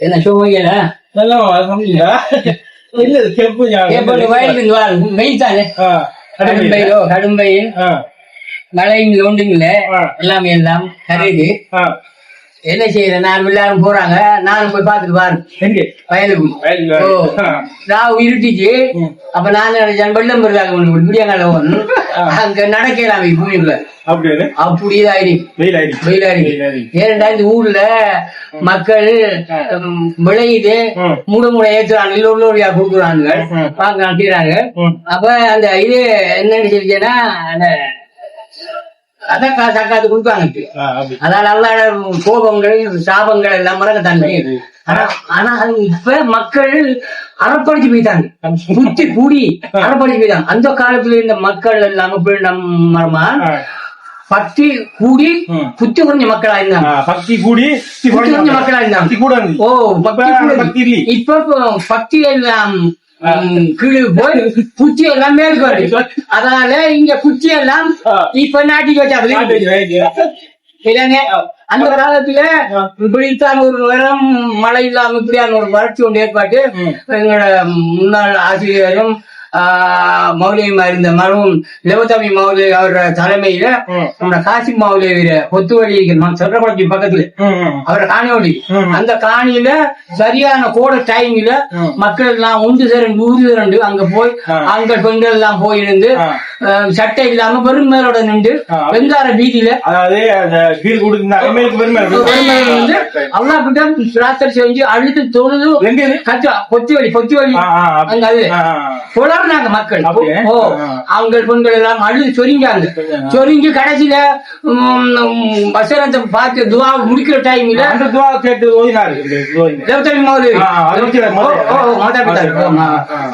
என்ன சோமையா கடும்பையோ கடும்பை மழைங்க ஒன்றுங்கள எல்லாமே எல்லாம் கரையுது என்ன செய்யற நான் எல்லாரும் போறாங்க. நானும் போய் பார்த்துட்டு பாரு. எங்க? வயலுக்கு. ஓ. நான் இருட்டுச்சு அப்ப நான் நினைச்சேன்? வெள்ளம் பெருதாக விடியங்கால அங்க நடக்கலாம் பூமிக்குள்ள. அப்படின்னு அப்படி இதாயிரு வெயில் ஆயிடுச்சு வெயிலாரி ஏன்டா இந்த ஊர்ல மக்கள் விளையுது. மூட மூட ஏத்துறாங்க. இல்ல உள்ளூரியா கொடுக்குறாங்க. ம். பாக்க கீறாங்க ம். அப்ப அந்த இது என்னன்னு சொல்லிச்சேன்னா அந்த அதான் காசு அக்காத்து கொடுப்பாங்க நல்ல கோபங்கள் சாபங்கள் எல்லாம் தன்மை ஆனா ஆனா அது இப்ப மக்கள் அறப்படிச்சு போயிட்டாங்க. புத்தி கூடி அறப்படிச்சு போயிட்டாங்க. அந்த காலத்துல இருந்த மக்கள் எல்லாம் இப்ப நம்ம. பக்தி கூடி. புத்தி குறைஞ்ச மக்களா இருந்தாங்க. பக்தி கூடி புத்தி குறைஞ்ச மக்களா. இருந்தாங்க. ஓ பக்தி இப்ப பக்தி எல்லாம் கீழே போய் புத்தி எல்லாம் மேற்கு வருது அதனால இங்க புத்தி எல்லாம். இப்ப நாட்டிக்கு வச்சாங்க. இல்லைங்க? அந்த காலத்துல இப்படித்தான் ஒரு வரம் மழை இல்லாம இப்படியான ஒரு வறட்சி ஒன்று ஏற்பாட்டு எங்களோட முன்னாள் ஆசிரியரும் மௌலியமா இருந்த மருவும் லெவதமி மௌலி அவரோட தலைமையில. நம்ம காசி மௌலிய கொத்துவழி சொல்றகுளத்தி பக்கத்துல ம், ம். அவர் காணியோடி ம். அந்த காணியில சரியான கோட டைம்ல. மக்கள் எல்லாம் உண்டு திரண்டு ஊரு திரண்டு அங்க போய். ஆண்கள் பெண்கள் எல்லாம் போயிருந்து சட்டை இல்லாம பெருமேலோட நின்று. வெங்கார வீதியில அதாவது வந்து அல்லா கிட்ட பிரார்த்தனை செஞ்சு அழுத்து தொழுது? கச்சா பொத்தி வழி பொத்தி வழி ஆ, ஆ, அப்படி. அங்க அது. புலர்னாங்க மக்கள்? ஓ. ஆண்கள் பெண்கள் எல்லாம் அழுது சொரிஞ்சாங்க. சொரிஞ்சு கடைசியில வசனத்தை பார்த்து துவா முடிக்கிற டைம்ல அந்த துவா கேட்டு ஓதினாரு மாதாபிதா. ஆமா.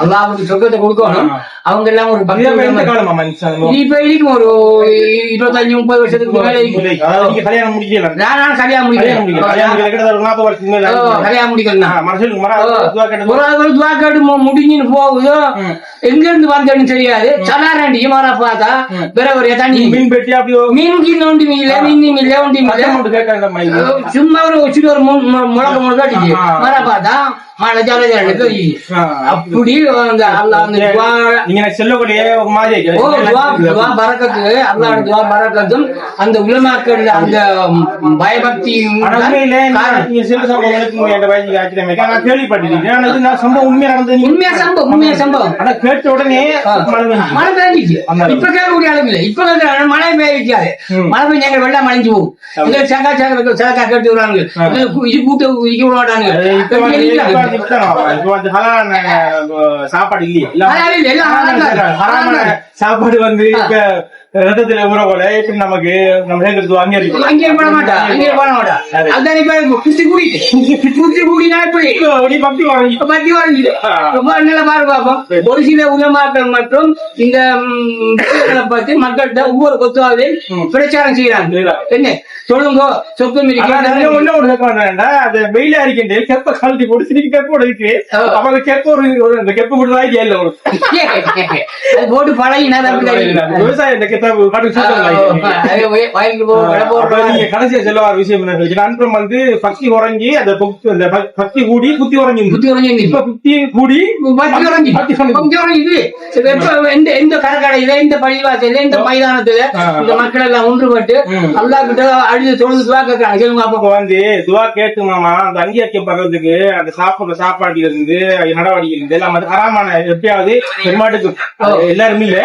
அல்லாஹ்வுக்கு சொர்க்கத்தை கொடுக்கணும். அவங்க எல்லாம் ஒரு பக்தி இப்ப இருக்கும் ஒரு இருபத்தஞ்சு முப்பது வருஷத்துக்கு மேல இருக்கும். கல்யாணம் முடிக்கல. நான் கல்யாணம் முடிக்கல. கல்யாணம் முடிக்கல. நாற்பது வருஷத்துக்கு மேல. கல்யாணம் முடிக்கணும் ஆ, மனசுக்கு ஒரு முடிஞ்சுன்னு போகுதோ. எங்க இருந்து வந்தேன்னு தெரியாது. சலாரண்டி இமாரா பார்த்தா வேற ஒரு தண்ணி. மீன் பெட்டி அப்படி மீன் கீழ் ஒன்றும் இல்ல மீன் கேட்க இந்த மாதிரி. சும்மா ஒரு ஒரு முழக்க முழக்க. மர பார்த்தா ஜால ஆ, அப்படி அந்த அல்லாஹ் அந்த துவா பரக்கத்தும் அந்த உலமாக்கள் அந்த பயபக்தியும் உண்மையா சம்பவம் உண்மையா சம்பவம். கேட்ட உடனே மழை பெய்ஞ்சிச்சு. இப்ப கேட்கக்கூடிய அளவு இல்லை. இப்ப மழை பெய்யாது. மழை பெஞ்சு எங்க வெள்ளம் போகும். இந்த சங்கா சங்கா சலக்கா கேட்டு இது கூட்டு விட மாட்டாங்க சாப்பாடு இல்லையே. சாப்பாடு. வந்து ரத்தத்துல ஊற போல இப்ப நமக்கு நம்ம சேர்க்கறது அங்கீகரிக்கும் அங்கே போட மாட்டா அங்கே போட மாட்டா அது. அதான் இப்ப குஸ்தி கூடிட்டு குஸ்தி கூடினா இப்படி அப்படி பக்தி வாங்கி வரைஞ்சிது ஆ. ரொம்ப நல்ல பாரு பாப்போம். ஒரு சில உலமாக்கள் மற்றும் இந்த பத்தி மக்கள்கிட்ட ஒவ்வொரு கொத்துவாவையும் பிரச்சாரம் செய்யறாங்க. என்ன? சொல்லுங்க இருக்கு ஒண்ணு கேட்க வேண்டாம்டா, அது வெயில அடிக்கின்ற கெப்ப கழட்டி போட்டு சிரிக்கு கெப்போட இருக்கு. ஆ. அவங்க கெப்ப ஒரு ஒரு- கெப்ப கூட தான் இல்ல ஒரு அது போட்டு பழகினா. விவசாயம் கடைசியா சொல்ல வர விஷயம் என்ன வந்து பக்தி உறங்கி அந்த பக்தி- கூடி புத்தி உறங்கி இருந்துச்சு. புத்தி உறைஞ்சி இப்ப புத்தி கூடி பக்தி உறைஞ்சி. பக்தி உறைஞ்சி. பக்தி உறைஞ்சி. இது எப்ப எந்த எந்த கடற்கரையில எந்த பள்ளிவாசல எந்த மைதானத்துல ஆ. இந்த மக்கள் எல்லாம் ஒன்றுபட்டு ம். அல்லா கிட்ட அழுது தொழுது துவா கேட்கறாங்க கேளுங்க அப்போ அப்ப வந்து துவா கேட்டு மாமா அந்த அங்கீகாரம் பண்றதுக்கு அந்த சாப்பிடுற சாப்பாடுல இருந்து நடவடிக்கை இருந்து எல்லாம் வந்து ஹராமான எப்பயாவது பெருமாட்டுக்கு எல்லாருமே இல்ல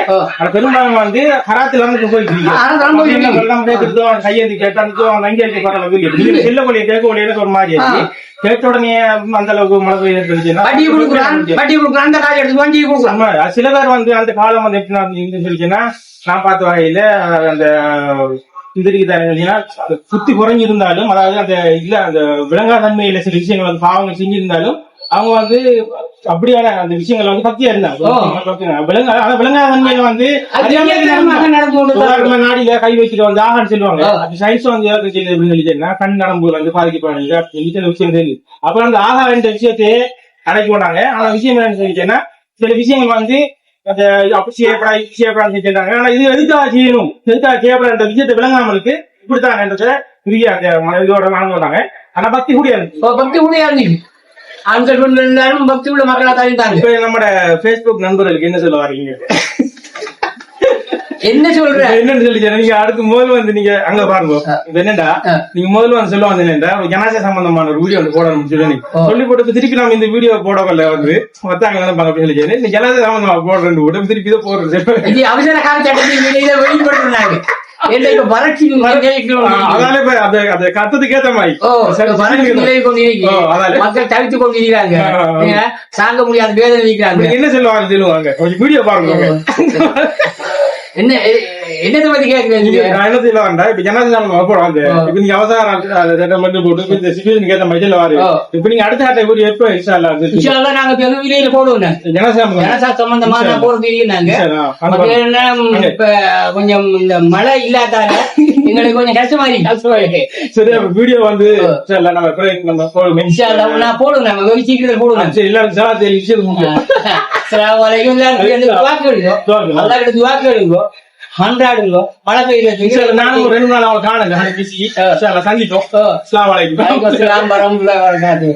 பெரும்பாலும் வந்து ஹராத்துல இருந்து போயிட்டு செல்ல கொள்ளைய கேட்க கொள்ளைய ஒரு மாதிரி கேட்ட உடனே அந்த அளவுக்கு மழை வட்டி கொடுக்குறான் சொல்லிச்சுன்னா வட்டி கொடுக்குறான் அந்த காய் எடுத்து வண்டி கொடுக்குறான். சில பேர் வந்து அந்த காலம் வந்து எப்படி நடந்துச்சுன்னு சொல்லிச்சுன்னா நான் பார்த்த வகையில அந்த இந்திரிக்கு தரீங்கன்னா சுத்தி குறைஞ்சி இருந்தாலும் அதாவது அந்த இல்ல அந்த விளங்காதன்மையில சில விஷயங்கள் வந்து பாவங்கள் செஞ்சிருந்தாலும் அவங்க வந்து அப்படியான அந்த விஷயங்கள் வந்து பக்தியா இருந்தாங்க விளங்க ஆனா விளங்காதன்மையில வந்து நாடியில கை வச்சுட்டு வந்து ஆகான்னு சொல்லுவாங்க. அது சயின்ஸ் வந்து அப்படின்னு சொல்லிச்சுன்னா கண் நரம்பு வந்து பாதிக்கப்படுது அப்படின்னு விஷயம் தெரியுது அப்புறம் அந்த ஆகார என்ற விஷயத்தையே அடக்கி போனாங்க. ஆனா விஷயம் என்னன்னு சொல்லிச்சுன்னா சில விஷயங்கள் வந்து அந்த அப்படி செய்யப்படா இது செய்யப்படான்னு செஞ்சிருந்தாங்க ஆனா இது எதுக்காக செய்யணும்? எதுக்காக செய்யப்படாத விஷயத்தை விளங்காமலுக்கு இப்படித்தான் என்றது பெரிய அந்த மனதோட வாழ்ந்து வந்தாங்க ஆனா பக்தி கூடியாது இப்போ பக்தி உடையா இருந்துச்சு ஆண்கள் பெண்கள் எல்லாரும் பக்தி உள்ள மக்களா தான் இருந்தாங்க இப்ப நம்ம பேஸ்புக் நண்பர்களுக்கு என்ன சொல்ல வரீங்க என்ன சொல்ற? என்னன்னு சொல்லி நீங்க அடுத்து முதல்ல வந்து நீங்க அங்க பாருங்க. இப்ப என்னடா. நீங்க முதல்ல வந்து சொல்ல வந்து என்னடா? ஒரு ஜனாச சம்பந்தமான ஒரு வீடியோ வந்து போடணும் சொல்லி. சொல்லி போட்டு திருப்பி நம்ம இந்த வீடியோ போடவில்லை வந்து மத்தாங்க நினைப்பாங்க அப்படின்னு சொல்லி இந்த ஜனாச சம்பந்தமா போடுறேன் போட்டு திருப்பி இதை போடுறது. இது அவசர அதால. மக்கள் தவித்துக் கொண்டிருக்கிறாங்க. தாங்க முடியாத வேதனை என்ன சொல்லுவாங்க சொல்லுவாங்க? கொஞ்சம் வீடியோ பாருங்க என்ன எ- என்னத்தை பத்தி என்ன செய்யல வேண்டாம் இப்ப ஜனாதிபதி போடுவாங்க ஆ. இப்ப நீங்க அவசர சட்டம் மட்டும் போட்டு இந்த சிச்சுவேஷன் வாரு. ஆ. இப்ப நீங்க அடுத்த ஆட்ட வீடியோ எப்ப இன்ஷா நாங்க தெரு வெளியில போடுவோம் ஜனசாமி ஜனசா சம்பந்தமா நான் போறது இருந்தாங்க இப்ப கொஞ்சம் இந்த மழை இல்லாதால எங்களுக்கு கொஞ்சம் கஷ்டமா இருக்கு சரி அப்ப வீடியோ வந்து இன்ஷா அல்லாஹ் நம்ம நம்ம போடுவோம். நான் சீக்கிரத்தில் சரி சலா சரி துவா கேளுங்க துவா கேளுங்க. அல்லாஹ் கிட்ட துவா கேளுங்க மன்றாடுங்க மழை நானும் பெய்யுது ஒரு ரெண்டு நாள் அவளை காணுங்க அலைக்கும். அஸ்ஸலாமு வரஹ்மத்துல்லாஹி வபரகாத்துஹு.